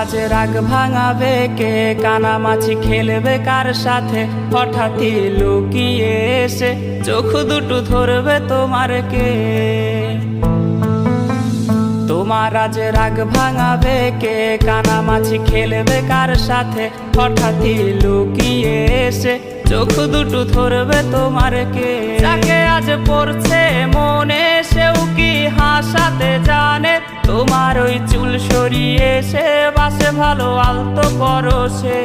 আজ রাগ ভাঙাবে, কে কানামাছি খেলবে কার সাথে? লুকিয়ে এসে চোখ দুটো ধরবে তোমার কে? তোমার আজ রাগ ভাঙাবে, কে কানামাছি খেলবে কার সাথে? হঠাৎই লুকিয়ে এসে চোখ দুটো ধরবে তোমার কে? যাকে আজ পড়ছে মনে সেও সে বাসে ভালো আলতো পরশে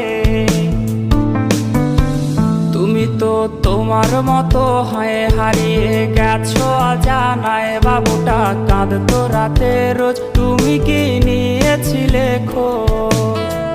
তুমি তো তোমার মতো হয় হারিয়ে গেছো জানায় বাবুটা কাঁদতো রাতে রোজ। তুমি কি নিয়েছিলে খোঁজ?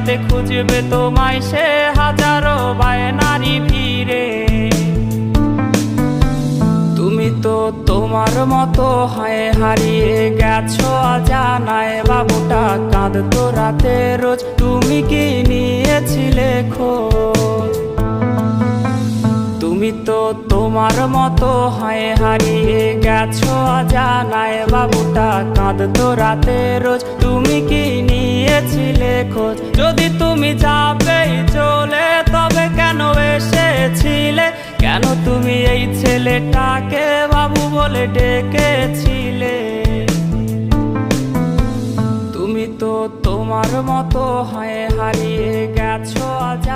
আখিরাতে খুঁজবে তোমায় সে হাজারো বায়নারি ভিড়ে। তুমি তো তোমার মতো হয় হারিয়ে গেছো জানায় বাবুটা কাঁদতো রাতে, রোজ তুমি কি নিয়েছিলে খোঁজ? তোমার মতো হয় হারিয়ে গেছো জানায় বাবুটা কাঁদতো রাতে রোজ। তুমি কি নিয়েছিলে খোঁজ? যদি তুমি যাবেই চলে, তবে কেন এসেছিলে? কেন তুমি এই ছেলেটাকে বাবু বলে ডেকেছিলে? তুমি তো তোমার মতো হয় হারিয়ে গেছো জানায়